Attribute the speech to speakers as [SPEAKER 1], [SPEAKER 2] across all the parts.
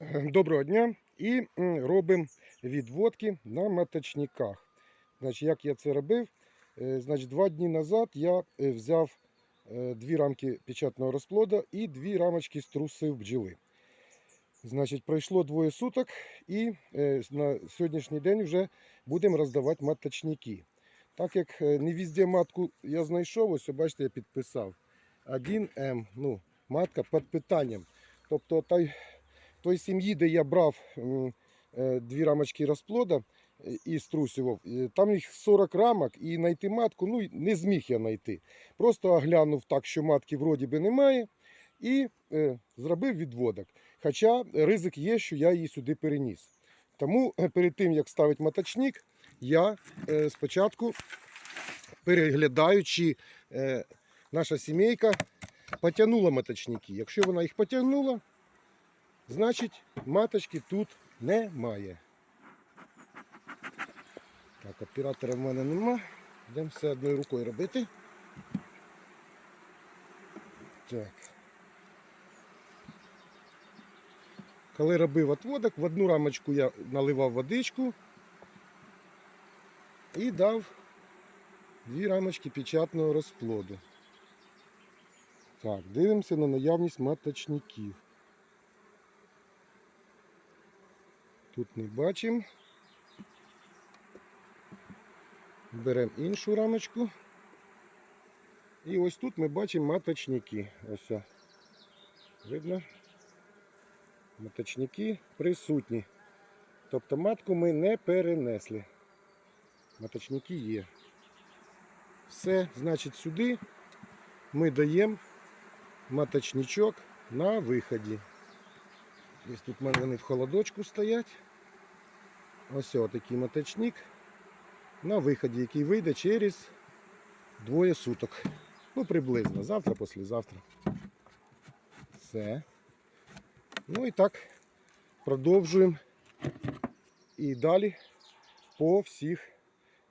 [SPEAKER 1] Доброго дня і робимо відводки на маточниках. Значить, як я це робив? Е, Значить, два дні назад я е, взяв е, дві рамки печатного розплода і дві рамочки струсив бджоли. Значить, пройшло двоє суток, і на сьогоднішній день вже будемо роздавати маточники. Так як не везде матку я знайшов, ось бачите, я підписав 1М, ну, матка під питанням. Тобто той той сім'ї, де я брав е, дві рамочки розплода е, і струсював, е, там їх 40 рамок і знайти матку ну, не зміг я знайти. Просто оглянув так, що матки вроді би немає, і зробив відводок. Хоча ризик є, що я її сюди переніс. Тому перед тим, як ставити маточник, я спочатку переглядаю, чи наша сімейка потягнула маточники. Якщо вона їх потягнула, Значить, маточки тут немає. Так, оператора в мене нема. Йдемо все одною рукою робити. Так. Коли робив отводок, в одну рамочку я наливав водичку і дав дві рамочки печатного розплоду. Так, дивимося на наявність маточників. Тут не бачимо. Беремо іншу рамочку. І ось тут ми бачимо маточники. Ось. Видно? Маточники присутні. Тобто матку ми не перенесли. Маточники є. Все, значить, сюди ми даємо маточничок на виході. Ось тут вони в холодочку стоять. Ось такий маточник на виході, який вийде через двоє суток. Ну, приблизно, завтра, післязавтра. Все. Ну і так, продовжуємо і далі по всіх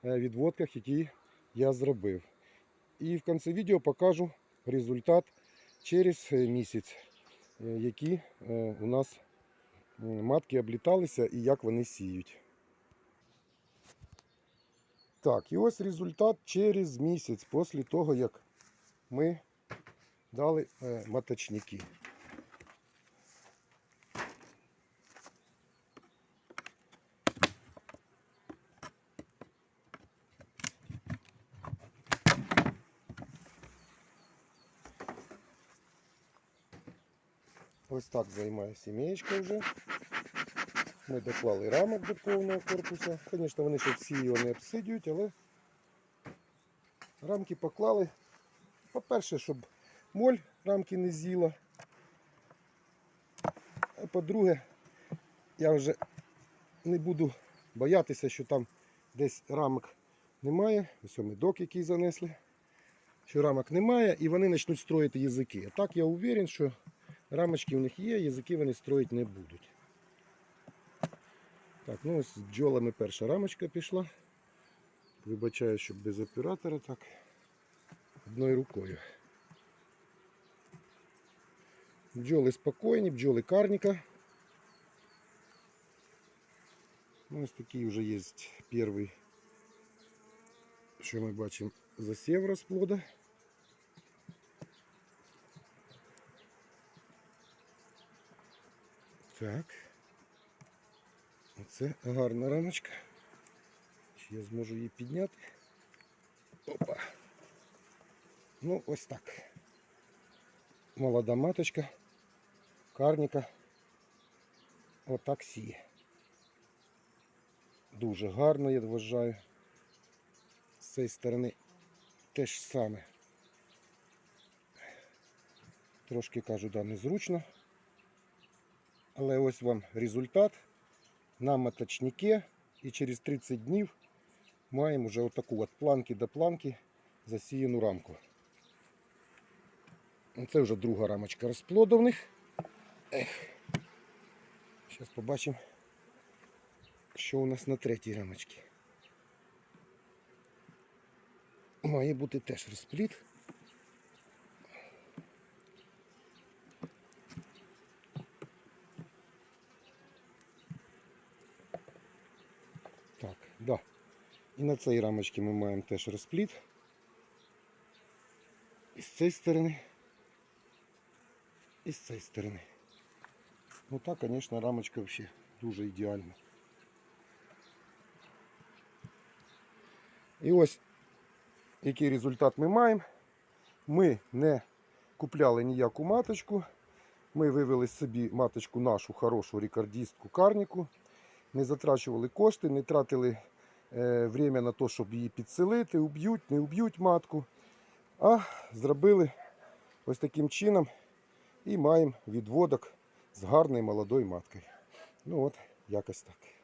[SPEAKER 1] е, відводках, які я зробив. І в кінці відео покажу результат через е, місяць, е, які у нас матки обліталися і як вони сіють. Так, і ось результат через місяць після того, як ми дали е, маточники. Ось так займає сім'єчка вже. Ми доклали рамок до повного корпуса. Звісно, вони ще всі його не обсидюють, але рамки поклали. По-перше, щоб моль рамки не з'їла. А по-друге, я вже не буду боятися, що там десь рамок немає. Ось медок, який занесли. Що рамок немає і вони почнуть строїти язики. А так я уверен, що рамочки у них є, язики вони строїти не будуть. Так, ну ось з бджолами перша рамочка пішла. Вибачаю, щоб без оператора так. Одною рукою. Бджоли спокійні, бджоли карніка. Ну, ось такий вже є перший, що ми бачимо, засів розплода. Так. Оце гарна рамочка. Чи я зможу її підняти? Опа. Ну, ось так. Молода маточка, карніка. Отак сіє. Дуже гарно, я вважаю. З цієї сторони теж саме. Трошки кажу, да, незручно. Але ось вам результат на моточнике і через 30 днів маємо вже отаку от планки до планки засіяну рамку. Це вже друга рамочка розплоду в них. Ех. Зараз побачимо, що у нас на третій рамочці. Має бути теж розпліт. Да. І на цій рамочці ми маємо теж розпліт. І з цієї сторони. І з цієї сторони. Ну так, звісно, рамочка взагалі дуже ідеальна. І ось який результат ми маємо. Ми не купляли ніяку маточку. Ми вивели собі маточку нашу хорошу рекордістку карніку. Не затрачували кошти, не тратили время на те, щоб її підселити, уб'ють, не уб'ють матку. А зробили ось таким чином і маємо відводок з гарною молодою маткою. Ну от, якось так.